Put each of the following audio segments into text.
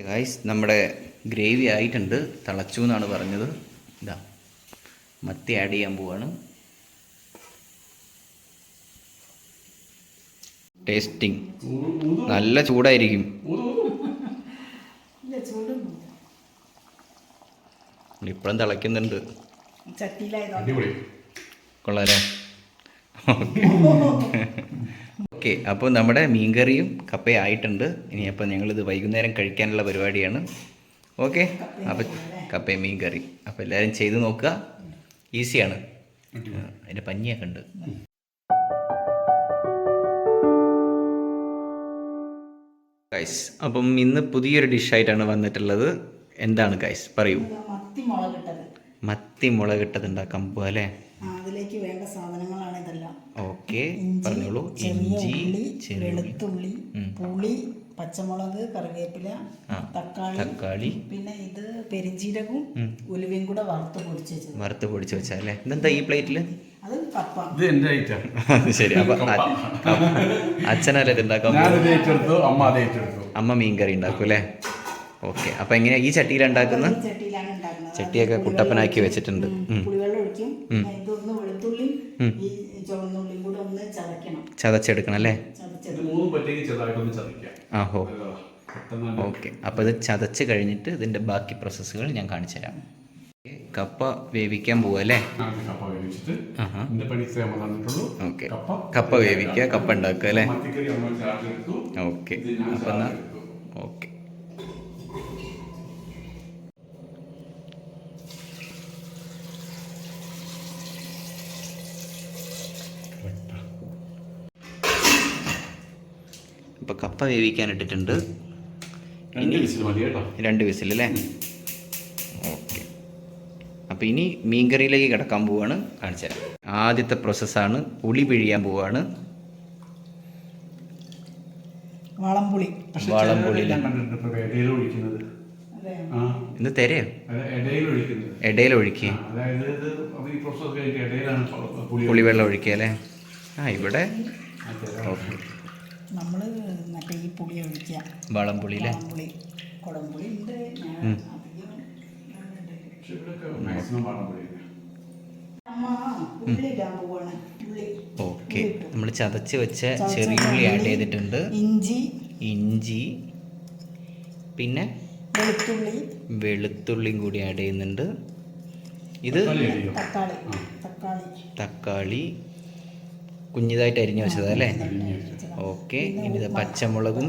Guys നമ്മുടെ gravy ആയിട്ടുണ്ട്. തിളച്ചു എന്നാണ് പറഞ്ഞത്. ഇതാ മത്തി ആഡ് ചെയ്യാൻ പോവാണ്. ടേസ്റ്റിംഗ് നല്ല ചൂടായിരിക്കും. ഇപ്പോഴും തിളയ്ക്കുന്നുണ്ട്. കൊള്ളാലേ? ഓക്കെ അപ്പോൾ നമ്മുടെ മീൻകറിയും കപ്പയും ആയിട്ടുണ്ട്. ഇനി അപ്പോൾ ഞങ്ങളിത് വൈകുന്നേരം കഴിക്കാനുള്ള പരിപാടിയാണ്. ഓക്കെ അപ്പം കപ്പയും മീൻകറി. അപ്പോൾ എല്ലാവരും ചെയ്ത് നോക്കുക. ഈസിയാണ്. അതിന്റെ പഞ്ഞിയൊക്കെ ഉണ്ട്. ഗൈസ് അപ്പം ഇന്ന് പുതിയൊരു ഡിഷായിട്ടാണ് വന്നിട്ടുള്ളത്. എന്താണ് ഗൈസ് പറയൂ. മത്തി മുളകിട്ടത്. മത്തി മുളകിട്ടത് ഉണ്ടാക്കാൻ പോവാ അല്ലേ? ഓക്കെ പറഞ്ഞോളൂ ഇഞ്ചി വെളുത്തുള്ളി പുളി പച്ചമുളക് കറിവേപ്പില തക്കാളി തക്കാളി. പിന്നെ ഇത് പെരിഞ്ചീരകവും ഉലുവയും കൂടെ വറുത്ത് പൊടിച്ച് വെച്ചത്. വറുത്ത് പൊടിച്ച് വെച്ചാൽ അല്ലേ ഇതെന്താ ഈ പ്ലേറ്റിൽ അത് കപ്പ. ഇത് എന്റെ ഐറ്റം. ശരി. അപ്പൊ അച്ഛനല്ലേ ഇത് അമ്മ മീൻ കറി ഉണ്ടാക്കും അല്ലേ? ഓക്കെ. അപ്പൊ എങ്ങനെയാ ഈ ചട്ടിയിൽ ഉണ്ടാക്കുന്ന ഈ ചട്ടിയിലാണ് ഉണ്ടാക്കുന്നത്. ചട്ടിയൊക്കെ കുട്ടപ്പനാക്കി വെച്ചിട്ടുണ്ട്. ഒഴിക്കും. ഉം. പുളിവെള്ളം ഒഴിക്കും പിന്നെ ഇതൊന്ന് വെളുത്തുള്ളിയും ഈ ചുവന്നുള്ളിയും കൂടെ ഒന്ന് ചതയ്ക്കണം ചതച്ചെടുക്കണം അല്ലേ ചതച്ചെടുക്കണം ഇത് മൂന്നും പറ്റിയെങ്കിൽ ചെറുതായിട്ടൊന്ന് ചതിക്കാം ആ ഹോ. അല്ലേ ആഹോ ഓക്കെ. അപ്പോൾ ഇത് ചതച്ച് കഴിഞ്ഞിട്ട് ഇതിന്റെ ബാക്കി പ്രോസസ്സുകൾ ഞാൻ കാണിച്ചു തരാം. കപ്പ വേവിക്കാൻ പോവല്ലേ ഓക്കെ. കപ്പ വേവിക്കുക കപ്പ ഉണ്ടാക്കുക അല്ലേ? ഓക്കെ. അപ്പം എന്നാ ഓക്കെ. അപ്പോൾ കപ്പ വേവിക്കാൻ ഇട്ടിട്ടുണ്ട്. ഇനി വിസിൽ മതി കേട്ടോ. രണ്ട് വിസിൽ അല്ലേ ഓക്കെ. അപ്പോൾ ഇനി മീൻകറിയിലേക്ക് കിടക്കാൻ പോവുകയാണ് കാണിച്ചു തരാം. ആദ്യത്തെ പ്രോസസ്സാണ് പുളി പിഴിയാൻ പോവുകയാണ് വളംപുളി. വളംപുളി. ഇത് തെരയോ? ഇടയിൽ ഒഴിക്കുക അതായത് ഇത് ഈ പ്രോസസ് കഴിഞ്ഞിട്ട് ഇടയിലാണ് പുളി പുളിവെള്ളം ഒഴിക്കുക അല്ലേ? ആ ഇവിടെ. ഓക്കെ. പുളി ഒഴിക്കുക. വളംപുളി അല്ലേ? പുളി കുടംപുളി ഉണ്ട്. ഞാൻ ഓക്കെ. നമ്മൾ ചതച്ച് വെച്ച ചെറിയ ചെറിയുള്ളി ആഡ് ചെയ്തിട്ടുണ്ട്. ഇഞ്ചി ഇഞ്ചി പിന്നെ വെളുത്തുള്ളി. വെളുത്തുള്ളിയും കൂടി ആഡ് ചെയ്യുന്നുണ്ട്. ഇത് തക്കാളി തക്കാളി. തക്കാളി കുഞ്ഞിതായിട്ട് അരിഞ്ഞു വെച്ചത് അല്ലേ? ഓക്കെ ഇനി പച്ചമുളകും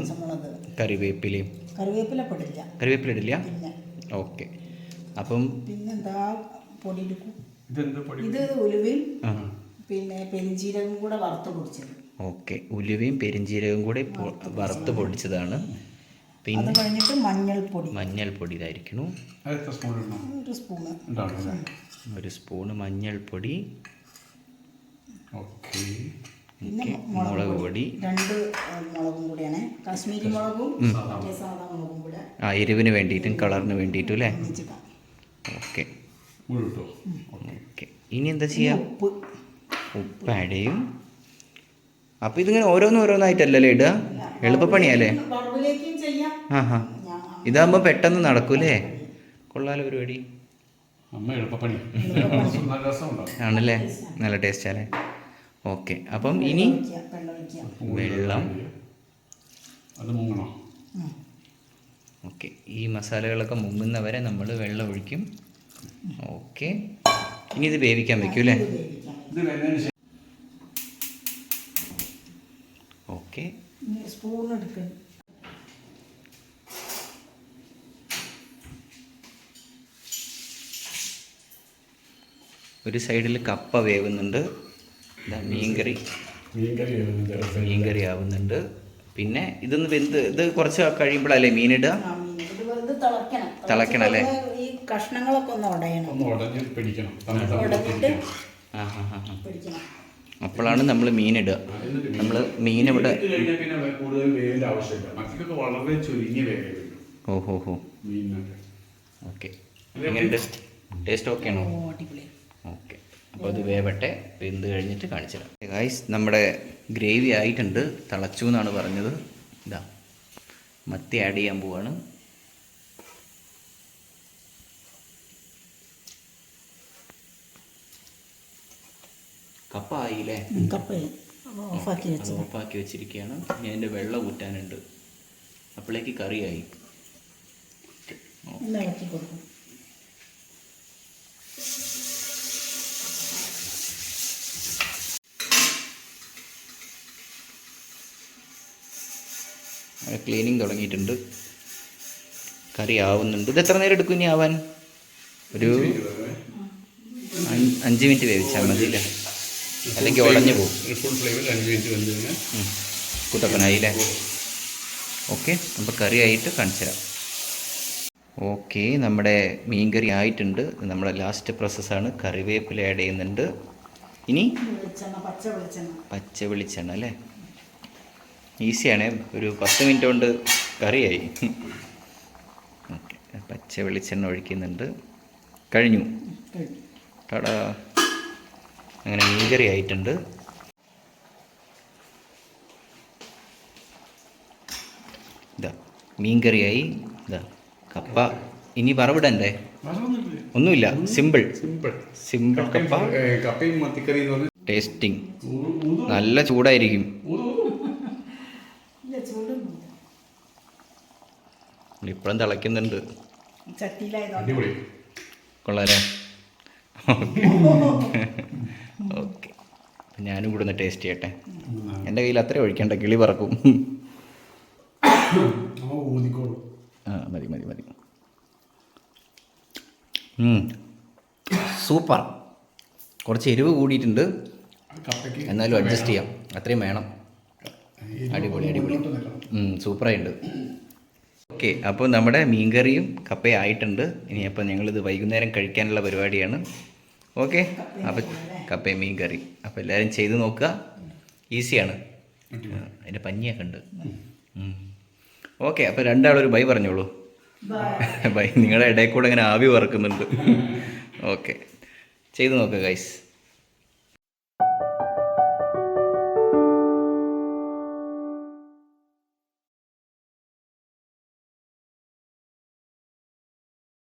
കറിവേപ്പിലയും. കറിവേപ്പില പൊടില്ല. കറിവേപ്പില ഇടില്ല ഓക്കെ. അപ്പം പിന്നെന്താ പൊടി എടുക്കും ഇതെന്ത് പൊടി ഇത് ഉലുവയും പിന്നെ പെരിഞ്ചീരകം കൂടെ വറുത്ത് പൊടിച്ചത് ഓക്കെ ഉലുവയും പെരിഞ്ചീരകം കൂടെ വറുത്ത് പൊടിച്ചതാണ്. പിന്നെ കഴിഞ്ഞിട്ട് മഞ്ഞൾപ്പൊടി. മഞ്ഞൾപ്പൊടി ഇതായിരിക്കണം. ഒരു സ്പൂണ് മഞ്ഞൾപ്പൊടി. ഓക്കെ. മുളക് പൊടി. രണ്ട് മുളകും കൂടിയാണ് കാശ്മീരി മുളകും സാധാ മുളകും കൂടെ ആ എരിവിന് വേണ്ടിയിട്ടും കളറിന് വേണ്ടിയിട്ടും അല്ലേ? ഓക്കെ. ഓക്കെ. ഇനി എന്താ ചെയ്യാം? ഉപ്പ്. ഉപ്പ് ആഡ് ചെയ്യും. അപ്പോൾ ഇതിങ്ങനെ ഓരോന്നും ഓരോന്നായിട്ടല്ലേ ഇടുക എളുപ്പപ്പണിയല്ലേ? ആ ഹാ ഇതാകുമ്പോൾ പെട്ടെന്ന് നടക്കൂലേ? കൊള്ളാലോ പരിപാടി. അമ്മ എളുപ്പപ്പണി. നല്ല രസം ഉണ്ടാവും ആണല്ലേ? നല്ല ടേസ്റ്റ്. അല്ലേ ഓക്കെ അപ്പം ഇനി വെള്ളം വെള്ളം അത് മുങ്ങണോ. ഉം. ഓക്കെ ഈ മസാലകളൊക്കെ മുങ്ങുന്നവരെ നമ്മൾ വെള്ളം ഒഴിക്കും. ഓക്കെ ഇനി ഇത് വേവിക്കാൻ വെക്കും അല്ലേ? ഓക്കെ. ഇനി സ്പൂൺ ഒരു സൈഡിൽ കപ്പ വേവുന്നുണ്ട്. മീൻകറി. മീൻകറി ആവുന്നുണ്ട് പിന്നെ ഇതൊന്ന് വെന്ത് ഇത് കുറച്ച് കഴിയുമ്പോഴല്ലേ മീനിടുക? തിളക്കണം അല്ലേ? ഈ കഷ്ണങ്ങളൊക്കെ ഒന്ന് ഉടയണം. ഒന്ന് പിടിക്കണം. അപ്പോഴാണ് നമ്മൾ മീനിടുക. നമ്മൾ മീൻ ഇവിടെ ഓഹോ ഹോ ഓക്കെ. എങ്ങനെയുണ്ട് ടേസ്റ്റ്? ഓക്കെ ആണോ ഓ അടിപൊളി. ഓക്കെ. അപ്പോൾ അത് വേവട്ടെ വെന്ത് കഴിഞ്ഞിട്ട് കാണിച്ചു തരാം ഗായ്സ് നമ്മുടെ ഗ്രേവി ആയിട്ടുണ്ട്. തിളച്ചു എന്നാണ് പറഞ്ഞത്. ഇതാ മത്തി ആഡ് ചെയ്യാൻ പോവാണ്. കപ്പ ആയില്ലേ ഓഫാക്കി വെച്ചിരിക്കുകയാണ്. ഞാൻ എന്റെ വെള്ളം ഊറ്റാനുണ്ട്. അപ്പോഴേക്ക് കറിയായി. കൊടുക്കും. ക്ലീനിങ് തുടങ്ങിയിട്ടുണ്ട്. കറി ആവുന്നുണ്ട്. ഇത് എത്ര നേരം എടുക്കും ഇനി ആവാൻ? ഒരു അഞ്ച് മിനിറ്റ് വേവിച്ചാൽ മതി അല്ലേ അല്ലെങ്കിൽ ഉടഞ്ഞു പോകും. ഫുൾ അല്ലേ ഓക്കെ അപ്പോൾ കറി ആയിട്ട് കാണിച്ചു തരാം ഓക്കെ നമ്മുടെ മീൻ കറി ആയിട്ടുണ്ട്. നമ്മുടെ ലാസ്റ്റ് പ്രോസസ്സാണ് കറിവേപ്പില ആഡ് ചെയ്യുന്നുണ്ട്. ഇനി പച്ച വെളിച്ചെണ്ണ അല്ലേ? ഈസിയാണ്. ഒരു പത്ത് മിനിറ്റ് കൊണ്ട് കറിയായി. ഓക്കെ പച്ച വെളിച്ചെണ്ണ ഒഴിക്കുന്നുണ്ട്. കഴിഞ്ഞു. കട ടടാ. അങ്ങനെ മീൻകറി ആയിട്ടുണ്ട്. ഇതാ മീൻകറിയായി. ഇതാ കപ്പ. ഇനി വറവിടണ്ടേ? ഒന്നുമില്ല. സിമ്പിൾ. സിമ്പിൾ. സിമ്പിൾ കപ്പ. ടേസ്റ്റിംഗ് നല്ല ചൂടായിരിക്കും. ഇപ്പോഴും തിളയ്ക്കുന്നുണ്ട്. കൊള്ളാലേ? ഓക്കെ. ഞാനും കൂടെ ഒന്ന് ടേസ്റ്റ് ചെയ്യട്ടെ. എന്റെ കയ്യിൽ അത്രേ ഒഴിക്കണ്ട കിളി പറക്കും. ആ ഊതിക്കോളൂ ആ മതി മതി മതി. സൂപ്പർ. കുറച്ച് എരിവ് കൂടിയിട്ടുണ്ട്. എന്നാലും അഡ്ജസ്റ്റ് ചെയ്യാം. അത്രയും വേണം. അടിപൊളി അടിപൊളി. സൂപ്പറായിട്ടുണ്ട്. ഓക്കെ അപ്പോൾ നമ്മുടെ മീൻകറിയും കപ്പയും ആയിട്ടുണ്ട് ഇനി അപ്പോൾ ഞങ്ങളിത് വൈകുന്നേരം കഴിക്കാനുള്ള പരിപാടിയാണ്. ഓക്കെ അപ്പോൾ കപ്പയും മീൻ കറി അപ്പോൾ എല്ലാവരും ചെയ്ത് നോക്കുക. ഈസിയാണ്. അതിന്റെ പഞ്ഞിയൊക്കെ ഉണ്ട്. ഓക്കെ അപ്പോൾ രണ്ടാളൊരു ബൈ പറഞ്ഞോളൂ. ബൈ. നിങ്ങളുടെ ഇടയിൽ കൂടെ ഇങ്ങനെ ആവി വറക്കുന്നുണ്ട്. ഓക്കെ. ചെയ്ത് നോക്കുക ഗൈസ്